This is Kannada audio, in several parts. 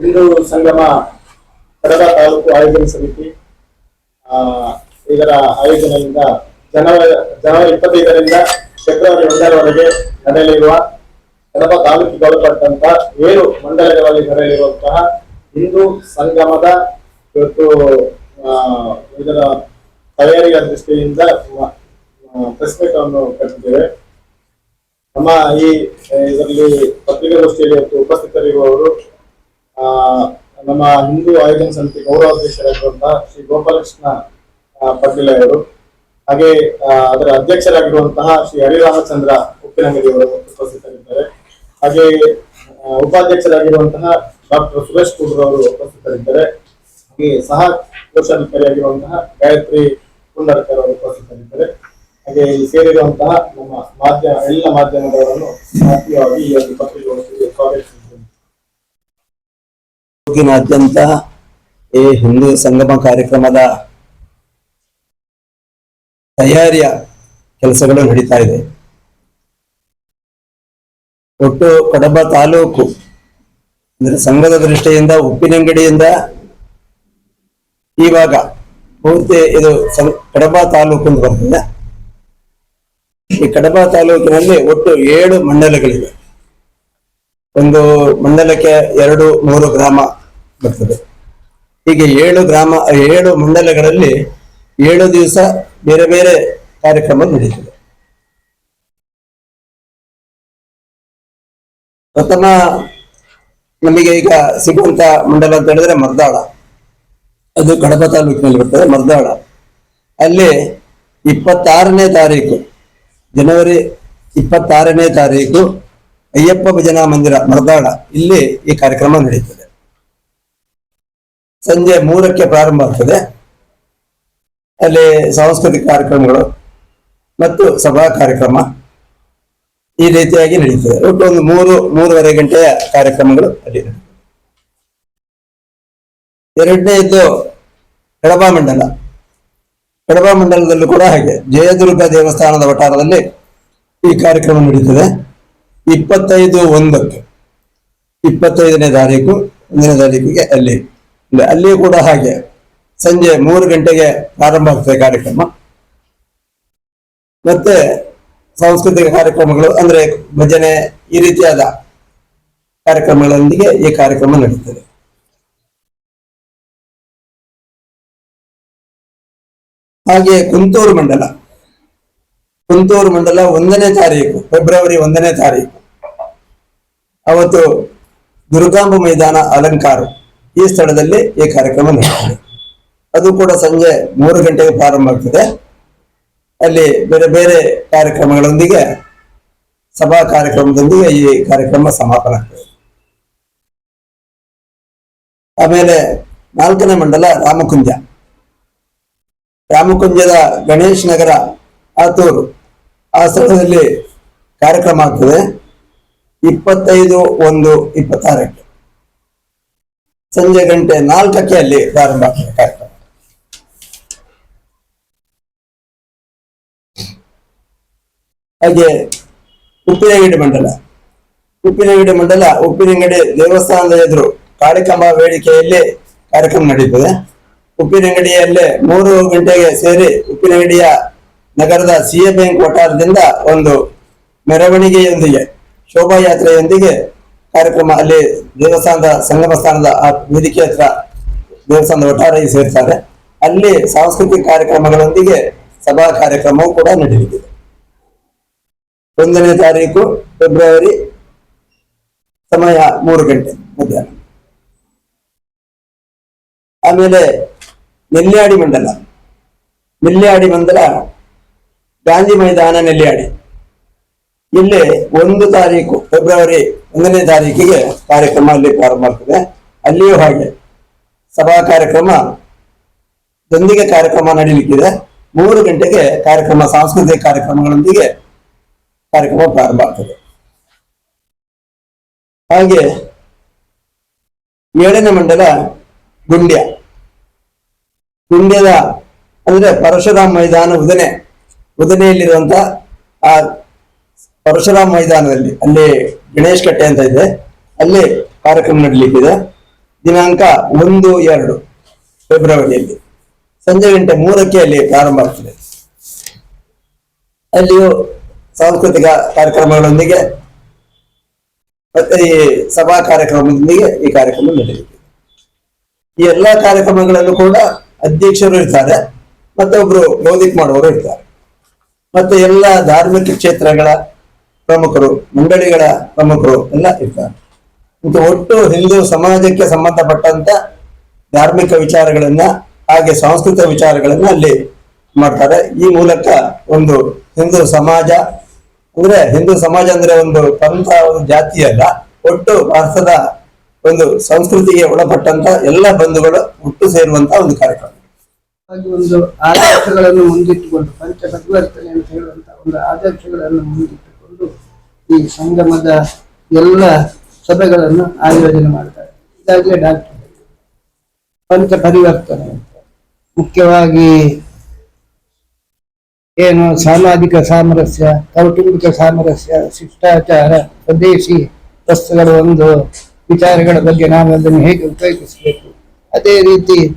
ಹಿಂದೂ ಸಂಗಮ ಕಡಲ ತಾಲೂಕು ಆಯೋಜನೆ ಸಮಿತಿ ಇದರ ಆಯೋಜನೆಯಿಂದ ಜನವರಿ ಜನವರಿ ಇಪ್ಪತ್ತೈದರಿಂದ ಫೆಬ್ರವರಿ ಒಂದರವರೆಗೆ ನಡೆಯಲಿರುವ ಕಡಪ ತಾಲೂಕಿಗೆ ಒಳಪಟ್ಟಂತಹ ಏಳು ಮಂಡಲಗಳಲ್ಲಿ ನಡೆಯಲಿರುವಂತಹ ಹಿಂದೂ ಸಂಗಮದ ಇವತ್ತು ಇದರ ತಯಾರಿಯ ದೃಷ್ಟಿಯಿಂದ ಪ್ರೆಸ್ ಅನ್ನು ಕಟ್ಟಿದ್ದೇವೆ. ನಮ್ಮ ಈ, ಇದರಲ್ಲಿ ಪತ್ರಿಕಾಗೋಷ್ಠಿಯಲ್ಲಿ ಇವತ್ತು ಉಪಸ್ಥಿತರಿರುವವರು ನಮ್ಮ ಹಿಂದೂ ಆಯೋಜನೆ ಸಮಿತಿ ಗೌರವಾಧ್ಯಕ್ಷರಾಗಿರುವಂತಹ ಶ್ರೀ ಗೋಪಾಲಕೃಷ್ಣ ಪಡ್ಡಿಲ ಅವರು. ಹಾಗೆ ಅದರ ಅಧ್ಯಕ್ಷರಾಗಿರುವಂತಹ ಶ್ರೀ ಹರಿರಾಮಚಂದ್ರ ಉಪ್ಪಿನಂಗಡಿ ಅವರು ಉಪಸ್ಥಿತರಿದ್ದಾರೆ. ಹಾಗೆ ಉಪಾಧ್ಯಕ್ಷರಾಗಿರುವಂತಹ ಡಾಕ್ಟರ್ ಸುರೇಶ್ ಕುಡ್ರು ಅವರು ಉಪಸ್ಥಿತರಿದ್ದಾರೆ. ಹಾಗೆ ಸಹ ಕೋಶಾಧಿಕಾರಿಯಾಗಿರುವಂತಹ ಗಾಯತ್ರಿ ಕುಂಡರ್ಕರ್ ಅವರು ಉಪಸ್ಥಿತರಿದ್ದಾರೆ. ಹಾಗೆ ಇಲ್ಲಿ ಸೇರಿರುವಂತಹ ನಮ್ಮ ಮಾಧ್ಯಮ ಎಲ್ಲ ಮಾಧ್ಯಮದವರನ್ನು ಈ ಒಂದು ಪತ್ರಿಕಾಗೋಷ್ಠಿಗೆ ತಾಲೂಕಿನಾದ್ಯಂತ ಈ ಹಿಂದೂ ಸಂಗಮ ಕಾರ್ಯಕ್ರಮದ ತಯಾರಿಯ ಕೆಲಸಗಳು ನಡೀತಾ ಇದೆ. ಒಟ್ಟು ಕಡಬ ತಾಲೂಕು ಅಂದ್ರೆ ಸಂಘದ ದೃಷ್ಟಿಯಿಂದ, ಉಪ್ಪಿನಂಗಡಿಯಿಂದ ಇವಾಗ ಪೂರ್ತಿ ಇದು ಕಡಬ ತಾಲೂಕು ಅಂತ ಬರ್ತದೆ. ಈ ಕಡಬ ತಾಲೂಕಿನಲ್ಲಿ ಒಟ್ಟು ಏಳು ಮಂಡಲಗಳಿವೆ. ಒಂದು ಮಂಡಲಕ್ಕೆ ಎರಡು, ಮೂರು ಗ್ರಾಮ. ಬರ್ತದೆ. ಹೀಗೆ ಏಳು ಗ್ರಾಮ, ಏಳು ಮಂಡಲಗಳಲ್ಲಿ ಏಳು ದಿವಸ ಬೇರೆ ಬೇರೆ ಕಾರ್ಯಕ್ರಮ ನಡೆಯುತ್ತದೆ ಪ್ರಥಮ ನಮಗೆ ಈಗ ಸಿಗುವಂತ ಮಂಡಲ ಅಂತ ಹೇಳಿದ್ರೆ ಮರ್ದಾಳ. ಅದು ಕಡಪ ತಾಲೂಕಿನಲ್ಲಿ ಬರ್ತದೆ, ಮರ್ದಾಳ. ಅಲ್ಲಿ ಇಪ್ಪತ್ತಾರನೇ ತಾರೀಕು, ಜನವರಿ ಇಪ್ಪತ್ತಾರನೇ ತಾರೀಕು ಅಯ್ಯಪ್ಪ ಭಜನಾ ಮಂದಿರ, ಮರದಾಳ. ಇಲ್ಲಿ ಈ ಕಾರ್ಯಕ್ರಮ ನಡೆಯುತ್ತದೆ ಸಂಜೆ ಮೂರಕ್ಕೆ ಪ್ರಾರಂಭ ಆಗ್ತದೆ. ಅಲ್ಲಿ ಸಾಂಸ್ಕೃತಿಕ ಕಾರ್ಯಕ್ರಮಗಳು ಮತ್ತು ಸಭಾ ಕಾರ್ಯಕ್ರಮ ಈ ರೀತಿಯಾಗಿ ನಡೀತದೆ. ಒಟ್ಟು ಒಂದು ಮೂರು, ಮೂರುವರೆ ಗಂಟೆಯ ಕಾರ್ಯಕ್ರಮಗಳು ಅಲ್ಲಿ ಎರಡನೇದ್ದು ಕಡಬಾ ಮಂಡಲ. ಕಡಬಾ ಮಂಡಲದಲ್ಲೂ ಕೂಡ ಹಾಗೆ ಜಯದುರ್ಗ ದೇವಸ್ಥಾನದ ವಠಾರದಲ್ಲಿ ಈ ಕಾರ್ಯಕ್ರಮ ನಡೀತದೆ. ಇಪ್ಪತ್ತೈದು ಒಂದಕ್ಕೆ, ಇಪ್ಪತ್ತೈದನೇ ತಾರೀಕು, ಒಂದನೇ ತಾರೀಕಿಗೆ ಅಲ್ಲಿ ಅಲ್ಲಿಯೂ ಕೂಡ ಹಾಗೆ. ಸಂಜೆ ಮೂರು ಗಂಟೆಗೆ ಪ್ರಾರಂಭ ಆಗ್ತದೆ ಕಾರ್ಯಕ್ರಮ. ಮತ್ತೆ ಸಾಂಸ್ಕೃತಿಕ ಕಾರ್ಯಕ್ರಮಗಳು, ಅಂದ್ರೆ ಭಜನೆ ಈ ರೀತಿಯಾದ ಕಾರ್ಯಕ್ರಮಗಳೊಂದಿಗೆ ಈ ಕಾರ್ಯಕ್ರಮ ನಡೀತದೆ. ಹಾಗೆ ಕುಂತೂರು ಮಂಡಲ. ಕುಂತೂರು ಮಂಡಲ ಒಂದನೇ ತಾರೀಕು, ಫೆಬ್ರವರಿ ಒಂದನೇ ತಾರೀಕು. ಅವತ್ತು ದುರ್ಗಾಂಬ ಮೈದಾನ ಅಲಂಕಾರ. ಈ ಸ್ಥಳದಲ್ಲಿ ಈ ಕಾರ್ಯಕ್ರಮ ನಡೆಯುತ್ತದೆ. ಅದು ಕೂಡ ಸಂಜೆ ಮೂರು ಗಂಟೆಗೆ ಪ್ರಾರಂಭ ಆಗ್ತದೆ. ಅಲ್ಲಿ ಬೇರೆ ಬೇರೆ ಕಾರ್ಯಕ್ರಮಗಳೊಂದಿಗೆ, ಸಭಾ ಕಾರ್ಯಕ್ರಮದೊಂದಿಗೆ ಈ ಕಾರ್ಯಕ್ರಮ ಸಮಾಪನ ಆಗ್ತದೆ. ಆಮೇಲೆ ನಾಲ್ಕನೇ ಮಂಡಲ ರಾಮಕುಂಜ. ರಾಮಕುಂಜದ ಗಣೇಶ್ ನಗರ ಆತೂರು ಆ ಸ್ಥಳದಲ್ಲಿ ಕಾರ್ಯಕ್ರಮ ಆಗ್ತದೆ. ಇಪ್ಪತ್ತೈದು ಒಂದು ಇಪ್ಪತ್ತಾರಕ್ಕೆ. ಸಂಜೆ ಗಂಟೆ ನಾಲ್ಕಕ್ಕೆ ಅಲ್ಲಿ ಪ್ರಾರಂಭ ಆಗ್ತದೆ ಕಾರ್ಯಕ್ರಮ. ಹಾಗೆ ಉಪ್ಪಿನಂಗಡಿ ಮಂಡಲ. ಉಪ್ಪಿನಂಗಡಿ ಮಂಡಲ, ಉಪ್ಪಿನಂಗಡಿ ದೇವಸ್ಥಾನದ ಎದುರು ಕಾಳಿಕಂಬ ವೇದಿಕೆಯಲ್ಲಿ ಕಾರ್ಯಕ್ರಮ ನಡೀತದೆ. ಉಪ್ಪಿನಂಗಡಿಯಲ್ಲೇ ಮೂರು ಗಂಟೆಗೆ ಸೇರಿ ಉಪ್ಪಿನಂಗಡಿಯ ನಗರದ ಸಿ ಎ ಬ್ಯಾಂಕ್ ವಠಾರದಿಂದ ಒಂದು ಮೆರವಣಿಗೆಯೊಂದಿಗೆ ಶೋಭಾಯಾತ್ರೆಯೊಂದಿಗೆ ಕಾರ್ಯಕ್ರಮ ಅಲ್ಲಿ ದೇವಸ್ಥಾನದ ಸಂಗಮ ಸ್ಥಾನದ ಆ ವೇದಿಕೆ ಹತ್ರ ದೇವಸ್ಥಾನದ ಒಟ್ಟಾರೆ ಸೇರ್ತಾರೆ. ಅಲ್ಲಿ ಸಾಂಸ್ಕೃತಿಕ ಕಾರ್ಯಕ್ರಮಗಳೊಂದಿಗೆ ಸಭಾ ಕಾರ್ಯಕ್ರಮವೂ ಕೂಡ ನಡೆಯಲಿದೆ. ಒಂದನೇ ತಾರೀಕು ಫೆಬ್ರವರಿ ಸಮಯ ಮೂರು ಗಂಟೆ ಮಧ್ಯಾಹ್ನ. ಆಮೇಲೆ ನೆಲ್ಯಾಡಿ ಮಂಡಲ. ನೆಲ್ಯಾಡಿ ಮಂಡಲ, ಗಾಂಧಿ ಮೈದಾನ ನೆಲ್ಯಾಡಿ ಇಲ್ಲಿ ಒಂದು ತಾರೀಕು ಫೆಬ್ರವರಿ ಒಂದನೇ ತಾರೀಕಿಗೆ ಕಾರ್ಯಕ್ರಮ ಅಲ್ಲಿ ಪ್ರಾರಂಭ ಆಗ್ತದೆ. ಅಲ್ಲಿಯೂ ಹಾಗೆ ಸಭಾ ಕಾರ್ಯಕ್ರಮ ದೊಂದಿಗೆ ಕಾರ್ಯಕ್ರಮ ನಡೀಲಿಕ್ಕಿದೆ. ಮೂರು ಗಂಟೆಗೆ ಕಾರ್ಯಕ್ರಮ, ಸಾಂಸ್ಕೃತಿಕ ಕಾರ್ಯಕ್ರಮಗಳೊಂದಿಗೆ ಕಾರ್ಯಕ್ರಮ ಪ್ರಾರಂಭ ಆಗ್ತದೆ. ಹಾಗೆ ಏಳನೇ ಮಂಡಲ ಗುಂಡ್ಯ. ಗುಂಡ್ಯದ ಅಂದ್ರೆ ಪರಶುರಾಮ್ ಮೈದಾನ ಉದನೆ, ಉದನೆಯಲ್ಲಿರುವಂತ ಆ ಪರಶುರಾಮ್ ಮೈದಾನದಲ್ಲಿ, ಅಲ್ಲಿ ಗಣೇಶ್ ಕಟ್ಟೆ ಅಂತ ಇದೆ. ಅಲ್ಲಿ ಕಾರ್ಯಕ್ರಮ ನಡೀಲಿಕ್ಕಿದೆ. ದಿನಾಂಕ ಒಂದು ಎರಡು ಫೆಬ್ರವರಿಯಲ್ಲಿ. ಸಂಜೆ ಗಂಟೆ ಮೂರಕ್ಕೆ ಅಲ್ಲಿ ಪ್ರಾರಂಭ ಆಗ್ತದೆ. ಅಲ್ಲಿಯೂ ಸಾಂಸ್ಕೃತಿಕ ಕಾರ್ಯಕ್ರಮಗಳೊಂದಿಗೆ, ಮತ್ತೆ ಈ ಸಭಾ ಕಾರ್ಯಕ್ರಮದೊಂದಿಗೆ ಈ ಕಾರ್ಯಕ್ರಮ ನಡೆಯುತ್ತೆ ಈ ಎಲ್ಲಾ ಕಾರ್ಯಕ್ರಮಗಳಲ್ಲೂ ಕೂಡ ಅಧ್ಯಕ್ಷರು ಇರ್ತಾರೆ ಮತ್ತೆ ಒಬ್ರು ಮೌಲಿಕ್ ಮಾಡುವವರು ಇರ್ತಾರೆ. ಮತ್ತೆ ಎಲ್ಲ ಧಾರ್ಮಿಕ ಕ್ಷೇತ್ರಗಳ ಪ್ರಮುಖರು, ಮಂಡಳಿಗಳ ಪ್ರಮುಖರು ಎಲ್ಲ ಇರ್ತಾರೆ. ಮತ್ತು ಒಟ್ಟು ಹಿಂದೂ ಸಮಾಜಕ್ಕೆ ಸಂಬಂಧಪಟ್ಟಂತ ಧಾರ್ಮಿಕ ವಿಚಾರಗಳನ್ನ ಹಾಗೆ ಸಾಂಸ್ಕೃತಿಕ ವಿಚಾರಗಳನ್ನ ಅಲ್ಲಿ ಮಾಡ್ತಾರೆ. ಈ ಮೂಲಕ ಒಂದು ಹಿಂದೂ ಸಮಾಜ, ಅಂದ್ರೆ ಹಿಂದೂ ಸಮಾಜ ಅಂದ್ರೆ ಒಂದು ಪಂಥ, ಒಂದು ಜಾತಿ ಅಲ್ಲ, ಒಟ್ಟು ಭಾರತದ ಒಂದು ಸಂಸ್ಕೃತಿಗೆ ಒಳಪಟ್ಟಂತ ಎಲ್ಲ ಬಂಧುಗಳು ಒಟ್ಟು ಸೇರುವಂತ ಒಂದು ಕಾರ್ಯಕ್ರಮ. ಹಾಗೆ ಒಂದು ಆದರ್ಶಗಳನ್ನು ಮುಂದಿಟ್ಟುಕೊಂಡು, ಪಂಚ ಪರಿವರ್ತನೆ ಅಂತ ಹೇಳುವಂತ ಒಂದು ಆದರ್ಶಗಳನ್ನು ಮುಂದಿಟ್ಟುಕೊಂಡು ಈ ಸಂಗಮದ ಎಲ್ಲ ಸಭೆಗಳನ್ನು ಆಯೋಜನೆ ಮಾಡ್ತಾರೆ. ಇದಾಗಲೇ ಡಾಕ್ಟರ್. ಪಂಚ ಪರಿವರ್ತನೆ ಮುಖ್ಯವಾಗಿ ಏನು ಸಾಮಾಜಿಕ ಸಾಮರಸ್ಯ, ಕೌಟುಂಬಿಕ ಸಾಮರಸ್ಯ, ಶಿಷ್ಟಾಚಾರ, ಸ್ವದೇಶಿ ವಸ್ತುಗಳ ಒಂದು ವಿಚಾರಗಳ ಬಗ್ಗೆ ನಾವು ಅದನ್ನು ಹೇಗೆ ಉಪಯೋಗಿಸಬೇಕು? ಅದೇ ರೀತಿ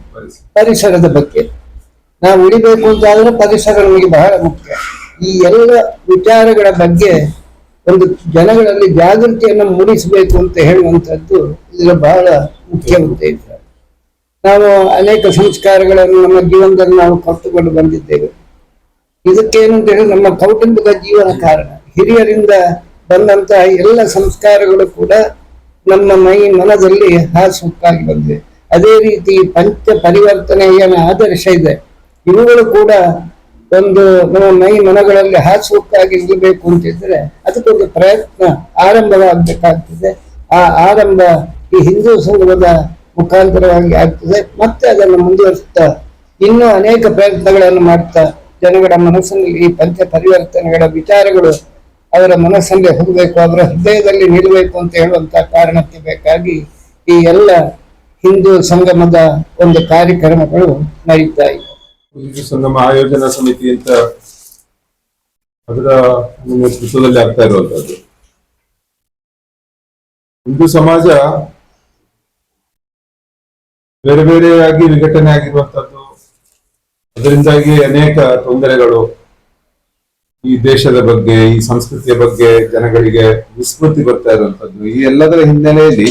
ಪರಿಸರದ ಬಗ್ಗೆ. ನಾವು ಉಳಿಬೇಕು ಅಂತ ಆದ್ರೆ ಪರಿಸರ ನಮಗೆ ಬಹಳ ಮುಖ್ಯ. ಈ ಎಲ್ಲ ವಿಚಾರಗಳ ಬಗ್ಗೆ ಒಂದು ಜನಗಳಲ್ಲಿ ಜಾಗೃತಿಯನ್ನು ಮೂಡಿಸಬೇಕು ಅಂತ ಹೇಳುವಂಥದ್ದು ಇದರ ಬಹಳ ಮುಖ್ಯ ಉದ್ದೇಶ ನಾವು ಅನೇಕ ಸಂಸ್ಕಾರಗಳನ್ನು ನಮ್ಮ ಜೀವನದಲ್ಲಿ ನಾವು ಕಟ್ಟುಕೊಂಡು ಬಂದಿದ್ದೇವೆ. ಇದಕ್ಕೇನು ಅಂತ ಹೇಳಿದ್ರೆ ನಮ್ಮ ಕೌಟುಂಬಿಕ ಜೀವನ ಕಾರಣ. ಹಿರಿಯರಿಂದ ಬಂದಂತಹ ಎಲ್ಲ ಸಂಸ್ಕಾರಗಳು ಕೂಡ ನಮ್ಮ ಮೈ ಮನದಲ್ಲಿ ಹಾಸುಕ್ಕಾಗಿ ಬಂದಿವೆ. ಅದೇ ರೀತಿ ಪಂಚ ಪರಿವರ್ತನೆ ಏನು ಆದರ್ಶ ಇದೆ. ಇವುಗಳು ಕೂಡ ಒಂದು ಮೈ ಮನಗಳಲ್ಲಿ ಹಾಸುಕ್ಕಾಗಿ ಇರಬೇಕು ಅಂತಿದ್ರೆ ಅದಕ್ಕೊಂದು ಪ್ರಯತ್ನ ಆರಂಭವಾಗಬೇಕಾಗ್ತದೆ. ಆ ಆರಂಭ ಈ ಹಿಂದೂ ಸಂಘದ ಮುಖಾಂತರವಾಗಿ ಆಗ್ತದೆ. ಮತ್ತೆ ಅದನ್ನು ಮುಂದುವರಿಸುತ್ತಾ ಇನ್ನೂ ಅನೇಕ ಪ್ರಯತ್ನಗಳನ್ನು ಮಾಡ್ತಾ ಜನಗಳ ಮನಸ್ಸಿನಲ್ಲಿ ಈ ಪಂಚ ಪರಿವರ್ತನೆಗಳ ವಿಚಾರಗಳು ಅವರ ಮನಸ್ಸಲ್ಲಿ ಹೋಗಬೇಕು ಅವರ ಹೃದಯದಲ್ಲಿ ನಿಲ್ಲಬೇಕು ಅಂತ ಹೇಳುವಂತ ಕಾರಣಕ್ಕೆ ಬೇಕಾಗಿ ಈ ಎಲ್ಲ ಹಿಂದೂ ಸಂಗಮದ ಒಂದು ಕಾರ್ಯಕ್ರಮಗಳು ನಡೀತಾ ಇದೆ ಸಂಗಮ ಆಯೋಜನಾ ಸಮಿತಿ ಅಂತ ಅದರ ನೇತೃತ್ವದಲ್ಲಿ ಆಗ್ತಾ ಇರುವಂತದ್ದು ಹಿಂದೂ ಸಮಾಜ ಬೇರೆ ಬೇರೆಯಾಗಿ ವಿಘಟನೆ ಆಗಿರುವಂತದ್ದು ಅದರಿಂದಾಗಿ ಅನೇಕ ತೊಂದರೆಗಳು ಈ ದೇಶದ ಬಗ್ಗೆ, ಈ ಸಂಸ್ಕೃತಿಯ ಬಗ್ಗೆ, ಜನಗಳಿಗೆ ವಿಸ್ಮೃತಿ ಬರ್ತಾ ಇರುವಂತದ್ದು ಈ ಎಲ್ಲದರ ಹಿನ್ನೆಲೆಯಲ್ಲಿ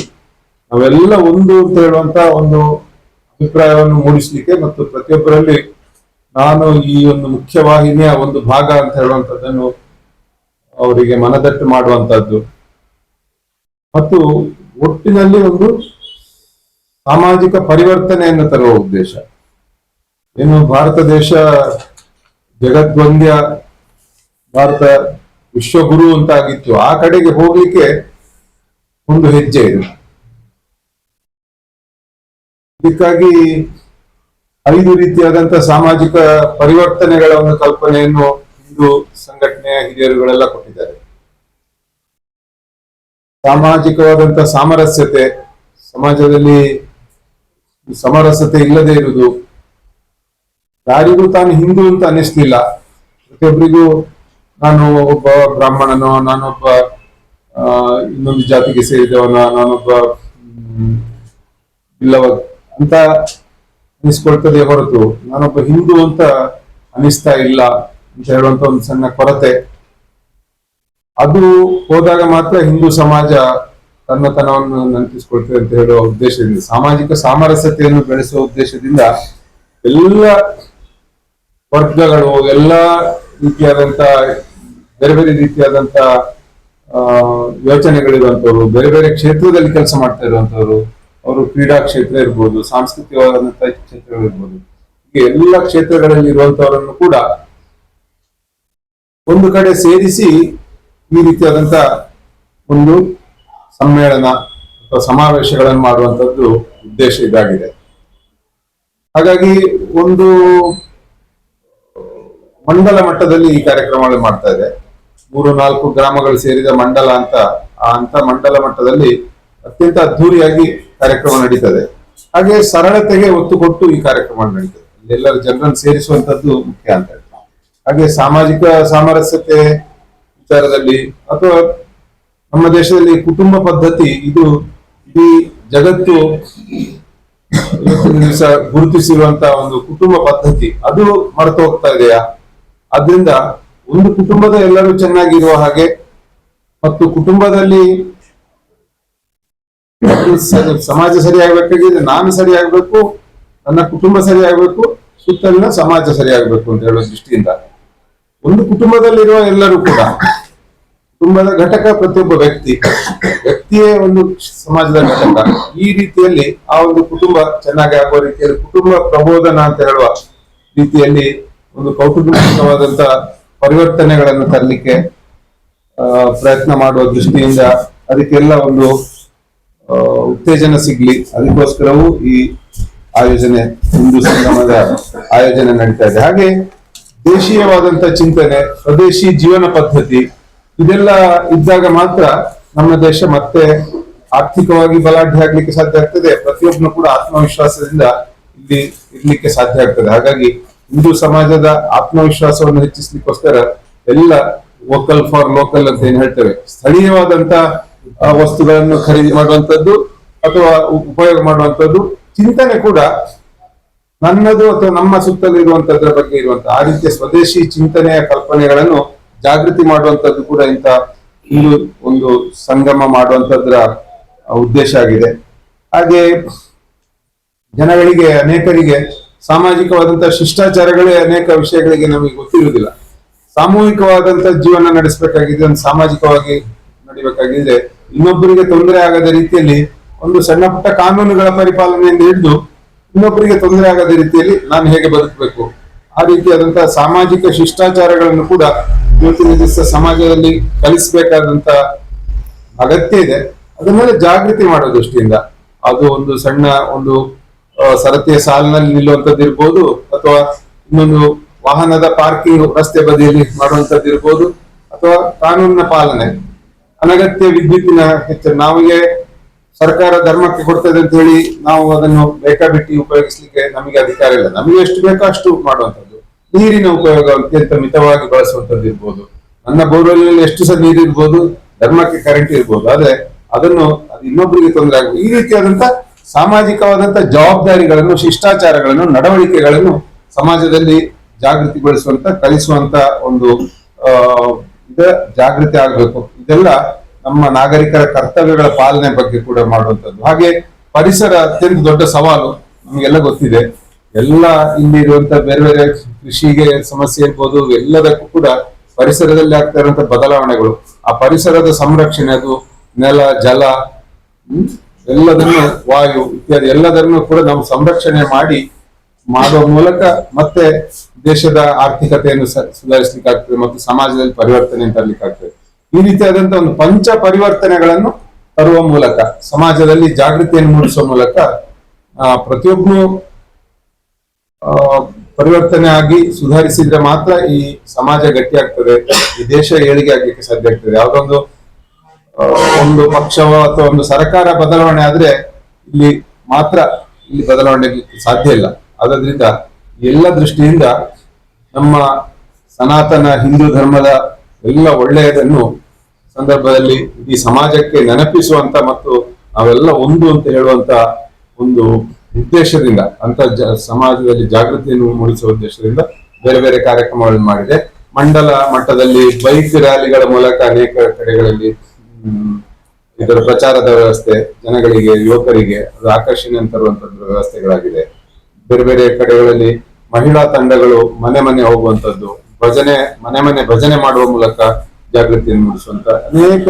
ನಾವೆಲ್ಲ ಒಂದು ಅಂತ ಹೇಳುವಂತ ಒಂದು ಅಭಿಪ್ರಾಯವನ್ನು ಮೂಡಿಸ್ಲಿಕ್ಕೆ ಮತ್ತು ಪ್ರತಿಯೊಬ್ಬರಲ್ಲಿ ನಾನು ಈ ಒಂದು ಮುಖ್ಯವಾಹಿನಿಯ ಒಂದು ಭಾಗ ಅಂತ ಹೇಳುವಂತದ್ದನ್ನು ಅವರಿಗೆ ಮನದಟ್ಟು ಮಾಡುವಂತದ್ದು ಮತ್ತು ಒಟ್ಟಿನಲ್ಲಿ ಒಂದು ಸಾಮಾಜಿಕ ಪರಿವರ್ತನೆಯನ್ನು ತರುವ ಉದ್ದೇಶ. ಏನು ಭಾರತ ದೇಶ ಜಗದ್ವಂದ್ಯ, ಭಾರತ ವಿಶ್ವಗುರು ಅಂತಾಗಿತ್ತು. ಆ ಕಡೆಗೆ ಹೋಗ್ಲಿಕ್ಕೆ ಒಂದು ಹೆಜ್ಜೆ ಇದು. ಇದಕ್ಕಾಗಿ ಐದು ರೀತಿಯಾದಂತಹ ಸಾಮಾಜಿಕ ಪರಿವರ್ತನೆಗಳ ಒಂದು ಕಲ್ಪನೆಯನ್ನು ಹಿಂದೂ ಸಂಘಟನೆಯ ಹಿರಿಯರುಗಳೆಲ್ಲ ಕೊಟ್ಟಿದ್ದಾರೆ. ಸಾಮಾಜಿಕವಾದಂತಹ ಸಾಮರಸ್ಯತೆ, ಸಮಾಜದಲ್ಲಿ ಸಾಮರಸ್ಯತೆ ಇಲ್ಲದೆ ಇರುವುದು, ಯಾರಿಗೂ ತಾನು ಹಿಂದೂ ಅಂತ ಅನ್ನಿಸ್ಲಿಲ್ಲ. ಪ್ರತಿಯೊಬ್ಬರಿಗೂ ನಾನು ಒಬ್ಬ ಬ್ರಾಹ್ಮಣನೋ, ನಾನೊಬ್ಬ ಇನ್ನೊಂದು ಜಾತಿಗೆ ಸೇರಿದವನ, ನಾನೊಬ್ಬ ಇಲ್ಲವ ಅಂತ ಅನಿಸ್ಕೊಳ್ತದೆ ಹೊರತು ನಾನೊಬ್ಬ ಹಿಂದೂ ಅಂತ ಅನಿಸ್ತಾ ಇಲ್ಲ ಅಂತ ಹೇಳುವಂತ ಒಂದು ಸಣ್ಣ ಕೊರತೆ. ಅದು ಹೋದಾಗ ಮಾತ್ರ ಹಿಂದೂ ಸಮಾಜ ತನ್ನತನವನ್ನು ನೆನಪಿಸ್ಕೊಳ್ತದೆ ಅಂತ ಹೇಳುವ ಉದ್ದೇಶದಿಂದ, ಸಾಮಾಜಿಕ ಸಾಮರಸ್ಯತೆಯನ್ನು ಬೆಳೆಸುವ ಉದ್ದೇಶದಿಂದ ಎಲ್ಲ ವರ್ಗಗಳು, ಎಲ್ಲ ರೀತಿಯಾದಂತ, ಬೇರೆ ಬೇರೆ ರೀತಿಯಾದಂತ ಯೋಚನೆಗಳಿರುವಂತವ್ರು, ಬೇರೆ ಬೇರೆ ಕ್ಷೇತ್ರದಲ್ಲಿ ಕೆಲಸ ಮಾಡ್ತಾ ಇರುವಂತವ್ರು ಅವರು ಕ್ರೀಡಾ ಕ್ಷೇತ್ರ ಇರ್ಬೋದು ಸಾಂಸ್ಕೃತಿಕವಾದಂತಹ ಕ್ಷೇತ್ರಗಳಿರ್ಬೋದು ಎಲ್ಲ ಕ್ಷೇತ್ರಗಳಲ್ಲಿ ಇರುವಂತವರನ್ನು ಕೂಡ ಒಂದು ಕಡೆ ಸೇರಿಸಿ ಈ ರೀತಿಯಾದಂತ ಒಂದು ಸಮ್ಮೇಳನ ಅಥವಾ ಸಮಾವೇಶಗಳನ್ನು ಮಾಡುವಂತದ್ದು ಉದ್ದೇಶ ಇದಾಗಿದೆ. ಹಾಗಾಗಿ ಒಂದು ಮಂಡಲ ಮಟ್ಟದಲ್ಲಿ ಈ ಕಾರ್ಯಕ್ರಮಗಳು ಮಾಡ್ತಾ ಇದೆ. ಮೂರು, ನಾಲ್ಕು ಗ್ರಾಮಗಳು ಸೇರಿದ ಮಂಡಲ ಅಂತ, ಆ ಅಂತ ಮಂಡಲ ಮಟ್ಟದಲ್ಲಿ ಅತ್ಯಂತ ಅದ್ಧೂರಿಯಾಗಿ ಕಾರ್ಯಕ್ರಮ ನಡೀತದೆ. ಹಾಗೆ ಸರಳತೆಗೆ ಒತ್ತು ಕೊಟ್ಟು ಈ ಕಾರ್ಯಕ್ರಮ ನಡೀತದೆ. ಎಲ್ಲರ ಜನರನ್ನು ಸೇರಿಸುವಂತದ್ದು ಮುಖ್ಯ ಅಂತ ಹಾಗೆ ಸಾಮಾಜಿಕ ಸಾಮರಸ್ಯತೆ ವಿಚಾರದಲ್ಲಿ ಅಥವಾ ನಮ್ಮ ದೇಶದಲ್ಲಿ ಕುಟುಂಬ ಪದ್ಧತಿ, ಇದು ಇಡೀ ಜಗತ್ತು ಗುರುತಿಸಿರುವಂತಹ ದಿವಸ ಗುರುತಿಸಿರುವಂತ ಒಂದು ಕುಟುಂಬ ಪದ್ಧತಿ, ಅದು ಮರೆತು ಹೋಗ್ತಾ ಇದೆಯಾ? ಅದರಿಂದ ಒಂದು ಕುಟುಂಬದ ಎಲ್ಲರೂ ಚೆನ್ನಾಗಿರುವ ಹಾಗೆ ಮತ್ತು ಕುಟುಂಬದಲ್ಲಿ ಸಮಾಜ ಸರಿಯಾಗಬೇಕಾಗಿದೆ ನಾನು ಸರಿಯಾಗಬೇಕು ನನ್ನ ಕುಟುಂಬ ಸರಿಯಾಗಬೇಕು ಸುತ್ತಲಿನ ಸಮಾಜ ಸರಿಯಾಗಬೇಕು ಅಂತ ಹೇಳುವ ದೃಷ್ಟಿಯಿಂದ ಒಂದು ಕುಟುಂಬದಲ್ಲಿರುವ ಎಲ್ಲರೂ ಕೂಡ ಕುಟುಂಬದ ಘಟಕ ಪ್ರತಿಯೊಬ್ಬ ವ್ಯಕ್ತಿ, ವ್ಯಕ್ತಿಯೇ ಒಂದು ಸಮಾಜದ ಘಟಕ. ಈ ರೀತಿಯಲ್ಲಿ ಆ ಒಂದು ಕುಟುಂಬ ಚೆನ್ನಾಗಿ ಆಗುವ ರೀತಿಯಲ್ಲಿ ಕುಟುಂಬ ಪ್ರಬೋಧನ ಅಂತ ಹೇಳುವ ರೀತಿಯಲ್ಲಿ ಒಂದು ಕೌಟುಂಬಿಕವಾದಂತ ಪರಿವರ್ತನೆಗಳನ್ನು ತರಲಿಕ್ಕೆ ಪ್ರಯತ್ನ ಮಾಡುವ ದೃಷ್ಟಿಯಿಂದ ಅದಕ್ಕೆಲ್ಲ ಒಂದು ಉತ್ತೇಜನ ಸಿಗ್ಲಿ. ಅದಕ್ಕೋಸ್ಕರವೂ ಈ ಆಯೋಜನೆ, ಹಿಂದೂ ಸಂಗಮದ ಆಯೋಜನೆ ನಡೀತಾ ಇದೆ. ಹಾಗೆ ದೇಶೀಯವಾದಂತ ಚಿಂತನೆ, ಸ್ವದೇಶಿ ಜೀವನ ಪದ್ಧತಿ, ಇದೆಲ್ಲ ಇದ್ದಾಗ ಮಾತ್ರ ನಮ್ಮ ದೇಶ ಮತ್ತೆ ಆರ್ಥಿಕವಾಗಿ ಬಲಾಢ್ಯ ಆಗ್ಲಿಕ್ಕೆ ಸಾಧ್ಯ ಆಗ್ತದೆ. ಪ್ರತಿಯೊಬ್ಬನು ಕೂಡ ಆತ್ಮವಿಶ್ವಾಸದಿಂದ ಇಲ್ಲಿ ಇರ್ಲಿಕ್ಕೆ ಸಾಧ್ಯ ಆಗ್ತದೆ. ಹಾಗಾಗಿ ಹಿಂದೂ ಸಮಾಜದ ಆತ್ಮವಿಶ್ವಾಸವನ್ನು ಹೆಚ್ಚಿಸ್ಲಿಕ್ಕೋಸ್ಕರ ಎಲ್ಲ ವೋಕಲ್ ಫಾರ್ ಲೋಕಲ್ ಅಂತ ಏನ್ ಹೇಳ್ತೇವೆ? ಸ್ಥಳೀಯವಾದಂತ ವಸ್ತುಗಳನ್ನು ಖರೀದಿ ಮಾಡುವಂತದ್ದು ಅಥವಾ ಉಪಯೋಗ ಮಾಡುವಂತದ್ದು ಚಿಂತನೆ ಕೂಡ ನನ್ನದು ಅಥವಾ ನಮ್ಮ ಸುತ್ತಲಿರುವಂತದ್ರ ಬಗ್ಗೆ ಇರುವಂತ ಆ ರೀತಿಯ ಸ್ವದೇಶಿ ಚಿಂತನೆಯ ಕಲ್ಪನೆಗಳನ್ನು ಜಾಗೃತಿ ಮಾಡುವಂತದ್ದು ಕೂಡ ಇಂಥ ಇದು ಒಂದು ಸಂಗಮ ಮಾಡುವಂತದ್ರ ಉದ್ದೇಶ ಆಗಿದೆ. ಹಾಗೆ ಜನಗಳಿಗೆ, ಅನೇಕರಿಗೆ ಸಾಮಾಜಿಕವಾದಂತಹ ಶಿಷ್ಟಾಚಾರಗಳೇ ಅನೇಕ ವಿಷಯಗಳಿಗೆ ನಮಗೆ ಗೊತ್ತಿರುವುದಿಲ್ಲ. ಸಾಮೂಹಿಕವಾದಂತಹ ಜೀವನ ನಡೆಸಬೇಕಾಗಿದೆ ಒಂದು ಸಾಮಾಜಿಕವಾಗಿ ನಡಿಬೇಕಾಗಿದ್ರೆ ಇನ್ನೊಬ್ಬರಿಗೆ ತೊಂದರೆ ಆಗದ ರೀತಿಯಲ್ಲಿ ಒಂದು ಸಣ್ಣ ಪುಟ್ಟ ಕಾನೂನುಗಳ ಪರಿಪಾಲನೆಯಿಂದ ಹಿಡಿದು ಇನ್ನೊಬ್ಬರಿಗೆ ತೊಂದರೆ ಆಗದ ರೀತಿಯಲ್ಲಿ ನಾನು ಹೇಗೆ ಬದುಕಬೇಕು? ಆ ರೀತಿಯಾದಂತಹ ಸಾಮಾಜಿಕ ಶಿಷ್ಟಾಚಾರಗಳನ್ನು ಕೂಡ ಇವತ್ತಿನ ದಿವಸ ಸಮಾಜದಲ್ಲಿ ಕಲಿಸಬೇಕಾದಂತ ಅಗತ್ಯ ಇದೆ. ಅದನ್ನೆಲ್ಲ ಜಾಗೃತಿ ಮಾಡೋ ದೃಷ್ಟಿಯಿಂದ ಅದು ಒಂದು ಸಣ್ಣ ಒಂದು ಸರತಿಯ ಸಾಲಿನಲ್ಲಿ ನಿಲ್ಲುವಂತದ್ದು ಇರ್ಬೋದು ಅಥವಾ ಇನ್ನೊಂದು ವಾಹನದ ಪಾರ್ಕಿಂಗ್ ರಸ್ತೆ ಬದಿಯಲ್ಲಿ ಮಾಡುವಂತದ್ದು ಇರ್ಬೋದು ಅಥವಾ ಕಾನೂನಿನ ಪಾಲನೆ. ಅನಗತ್ಯ ವಿದ್ಯುತ್ತಿನ ಹೆಚ್ಚು ನಮಗೆ ಸರ್ಕಾರ ಧರ್ಮಕ್ಕೆ ಕೊಡ್ತದೆ ಅಂತ ಹೇಳಿ ನಾವು ಅದನ್ನು ಬೇಕಾಬಿಟ್ಟಿ ಉಪಯೋಗಿಸ್ಲಿಕ್ಕೆ ನಮಗೆ ಅಧಿಕಾರ ಇಲ್ಲ. ನಮಗೆ ಎಷ್ಟು ಬೇಕೋ ಅಷ್ಟು ಮಾಡುವಂಥದ್ದು. ನೀರಿನ ಉಪಯೋಗ ಅತ್ಯಂತ ಮಿತವಾಗಿ ಬಳಸುವಂಥದ್ದು ಇರ್ಬೋದು. ನನ್ನ ಬೋರ್ವೆಲ್ ಎಷ್ಟು ಸಹ ನೀರು ಇರ್ಬೋದು, ಧರ್ಮಕ್ಕೆ ಕರೆಂಟ್ ಇರ್ಬೋದು, ಆದ್ರೆ ಅದನ್ನು ಅದು ಇನ್ನೊಬ್ಬರಿಗೆ ತೊಂದರೆ ಆಗ್ಬೋದು. ಈ ರೀತಿಯಾದಂತ ಸಾಮಾಜಿಕವಾದಂತ ಜವಾಬ್ದಾರಿಗಳನ್ನು, ಶಿಷ್ಟಾಚಾರಗಳನ್ನು, ನಡವಳಿಕೆಗಳನ್ನು ಸಮಾಜದಲ್ಲಿ ಜಾಗೃತಿಗೊಳಿಸುವಂತ ಕಲಿಸುವಂತ ಒಂದು ಇದ, ಜಾಗೃತಿ ಆಗ್ಬೇಕು. ಇದೆಲ್ಲ ನಮ್ಮ ನಾಗರಿಕರ ಕರ್ತವ್ಯಗಳ ಪಾಲನೆ ಬಗ್ಗೆ ಕೂಡ ಮಾಡುವಂತದ್ದು ಹಾಗೆ ಪರಿಸರ ಅತ್ಯಂತ ದೊಡ್ಡ ಸವಾಲು, ನಮಗೆಲ್ಲ ಗೊತ್ತಿದೆ. ಎಲ್ಲ ಇಲ್ಲಿ ಇರುವಂತ ಬೇರೆ ಬೇರೆ ಕೃಷಿಗೆ ಸಮಸ್ಯೆ ಇರ್ಬೋದು, ಎಲ್ಲದಕ್ಕೂ ಕೂಡ ಪರಿಸರದಲ್ಲಿ ಆಗ್ತಾ ಇರುವಂತ ಬದಲಾವಣೆಗಳು. ಆ ಪರಿಸರದ ಸಂರಕ್ಷಣೆ ಅದು, ನೆಲ, ಜಲ ಎಲ್ಲದನ್ನು ವಾಯು ಇತ್ಯಾದಿ ಎಲ್ಲದನ್ನು ಕೂಡ ನಾವು ಸಂರಕ್ಷಣೆ ಮಾಡಿ, ಮಾಡುವ ಮೂಲಕ ಮತ್ತೆ ದೇಶದ ಆರ್ಥಿಕತೆಯನ್ನು ಸ- ಸುಧಾರಿಸಲಿಕ್ಕಾಗ್ತದೆ ಮತ್ತು ಸಮಾಜದಲ್ಲಿ ಪರಿವರ್ತನೆ ತರಲಿಕ್ಕಾಗ್ತದೆ. ಈ ರೀತಿಯಾದಂತಹ ಒಂದು ಪಂಚ ಪರಿವರ್ತನೆಗಳನ್ನು ತರುವ ಮೂಲಕ ಸಮಾಜದಲ್ಲಿ ಜಾಗೃತಿಯನ್ನು ಮೂಡಿಸುವ ಮೂಲಕ ಆ, ಪರಿವರ್ತನೆ ಆಗಿ ಸುಧಾರಿಸಿದ್ರೆ ಮಾತ್ರ ಈ ಸಮಾಜ ಗಟ್ಟಿಯಾಗ್ತದೆ ಈ ದೇಶ ಏಳಿಗೆ ಆಗ್ಲಿಕ್ಕೆ ಸಾಧ್ಯ ಆಗ್ತದೆ. ಯಾವ್ದೊಂದು ಒಂದು ಪಕ್ಷವೋ ಅಥವಾ ಒಂದು ಸರ್ಕಾರ ಬದಲಾವಣೆ ಆದ್ರೆ ಇಲ್ಲಿ ಮಾತ್ರ ಇಲ್ಲಿ ಬದಲಾವಣೆ ಸಾಧ್ಯ ಇಲ್ಲ. ಆದ್ರಿಂದ ಎಲ್ಲ ದೃಷ್ಟಿಯಿಂದ ನಮ್ಮ ಸನಾತನ ಹಿಂದೂ ಧರ್ಮದ ಎಲ್ಲ ಒಳ್ಳೆಯದನ್ನು ಸಂದರ್ಭದಲ್ಲಿ ಈ ಸಮಾಜಕ್ಕೆ ನೆನಪಿಸುವಂತ ಮತ್ತು ನಾವೆಲ್ಲ ಒಂದು ಅಂತ ಹೇಳುವಂತ ಒಂದು ಉದ್ದೇಶದಿಂದ, ಅಂತ ಸಮಾಜದಲ್ಲಿ ಜಾಗೃತಿಯನ್ನು ಮೂಡಿಸುವ ಉದ್ದೇಶದಿಂದ ಬೇರೆ ಬೇರೆ ಕಾರ್ಯಕ್ರಮಗಳನ್ನು ಮಾಡಿದೆ. ಮಂಡಲ ಮಟ್ಟದಲ್ಲಿ ಬೈಕ್ ರ್ಯಾಲಿಗಳ ಮೂಲಕ ಅನೇಕ ಕಡೆಗಳಲ್ಲಿ ಇದರ ಪ್ರಚಾರದ ವ್ಯವಸ್ಥೆ, ಜನಗಳಿಗೆ, ಯುವಕರಿಗೆ ಅದು ಆಕರ್ಷಣೆ ವ್ಯವಸ್ಥೆಗಳಾಗಿದೆ. ಬೇರೆ ಬೇರೆ ಕಡೆಗಳಲ್ಲಿ ಮಹಿಳಾ ತಂಡಗಳು ಮನೆ ಮನೆ ಹೋಗುವಂತದ್ದು ಭಜನೆ, ಮನೆ ಮನೆ ಭಜನೆ ಮಾಡುವ ಮೂಲಕ ಜಾಗೃತಿಯನ್ನು ಮೂಡಿಸುವಂತ ಅನೇಕ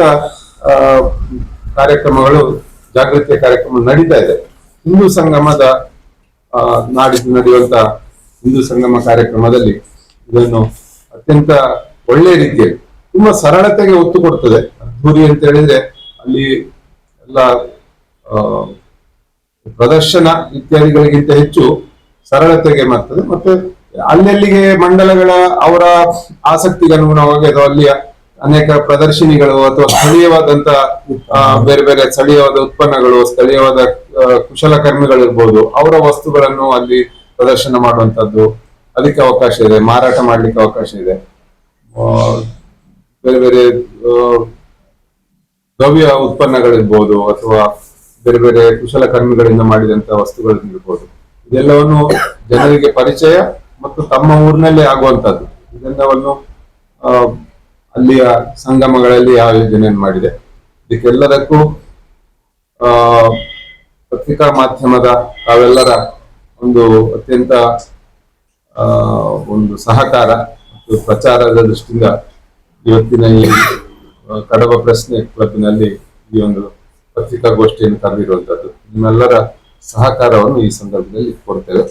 ಕಾರ್ಯಕ್ರಮಗಳು, ಜಾಗೃತಿಯ ಕಾರ್ಯಕ್ರಮ ನಡೀತಾ ಇದೆ. ಹಿಂದೂ ಸಂಗಮದ ನಾಡಿದ್ದು ನಡೆಯುವಂತ ಹಿಂದೂ ಸಂಗಮ ಕಾರ್ಯಕ್ರಮದಲ್ಲಿ ಇದನ್ನು ಅತ್ಯಂತ ಒಳ್ಳೆಯ ರೀತಿಯಲ್ಲಿ, ತುಂಬಾ ಸರಳತೆಗೆ ಒತ್ತು ಕೊಡ್ತದೆ. ಅದ್ಧೂರಿ ಅಂತ ಹೇಳಿದ್ರೆ ಅಲ್ಲಿ ಎಲ್ಲ ಪ್ರದರ್ಶನ ಇತ್ಯಾದಿಗಳಿಗಿಂತ ಹೆಚ್ಚು ಸರಳತೆಗೆ ಮಾಡ್ತದೆ. ಮತ್ತೆ ಅಲ್ಲೆಲ್ಲಿಗೆ ಮಂಡಲಗಳ ಅವರ ಆಸಕ್ತಿಗೆ ಅನುಗುಣವಾಗಿ ಅಥವಾ ಅಲ್ಲಿಯ ಅನೇಕ ಪ್ರದರ್ಶಿನಿಗಳು ಅಥವಾ ಸ್ಥಳೀಯವಾದಂತ ಬೇರೆ ಬೇರೆ ಸ್ಥಳೀಯವಾದ ಉತ್ಪನ್ನಗಳು, ಸ್ಥಳೀಯವಾದ ಕುಶಲಕರ್ಮಿಗಳಿರ್ಬೋದು, ಅವರ ವಸ್ತುಗಳನ್ನು ಅಲ್ಲಿ ಪ್ರದರ್ಶನ ಮಾಡುವಂತದ್ದು ಅದಕ್ಕೆ ಅವಕಾಶ ಇದೆ, ಮಾರಾಟ ಮಾಡ್ಲಿಕ್ಕೆ ಅವಕಾಶ ಇದೆ. ಬೇರೆ ಬೇರೆ ದ್ರವ್ಯ ಉತ್ಪನ್ನಗಳಿರ್ಬೋದು ಅಥವಾ ಬೇರೆ ಬೇರೆ ಕುಶಲಕರ್ಮಿಗಳಿಂದ ಮಾಡಿದಂತ ವಸ್ತುಗಳನ್ನು ಇದೆಲ್ಲವನ್ನು ಜನರಿಗೆ ಪರಿಚಯ ಮತ್ತು ತಮ್ಮ ಊರಿನಲ್ಲಿ ಆಗುವಂತದ್ದು ಇದೆಲ್ಲವನ್ನು ಅಲ್ಲಿಯ ಸಂಗಮಗಳಲ್ಲಿ ಆಯೋಜನೆಯನ್ನು ಮಾಡಿದೆ. ಇದಕ್ಕೆಲ್ಲದಕ್ಕೂ, ಆ, ಪತ್ರಿಕಾ ಮಾಧ್ಯಮದ ತಾವೆಲ್ಲರ ಒಂದು ಅತ್ಯಂತ ಒಂದು ಸಹಕಾರ ಮತ್ತು ಪ್ರಚಾರದ ದೃಷ್ಟಿಯಿಂದ ಇವತ್ತಿನ ಈ ಕಡಬ ಪ್ರಶ್ನೆ ಕ್ಲಬ್ನಲ್ಲಿ ಈ ಒಂದು ಪತ್ರಿಕಾಗೋಷ್ಠಿಯನ್ನು ಕರೆದಿರುವಂತದ್ದು ನಿಮ್ಮೆಲ್ಲರ ಸಹಕಾರವನ್ನು ಈ ಸಂದರ್ಭದಲ್ಲಿ ಕೋರ್ತೇವೆ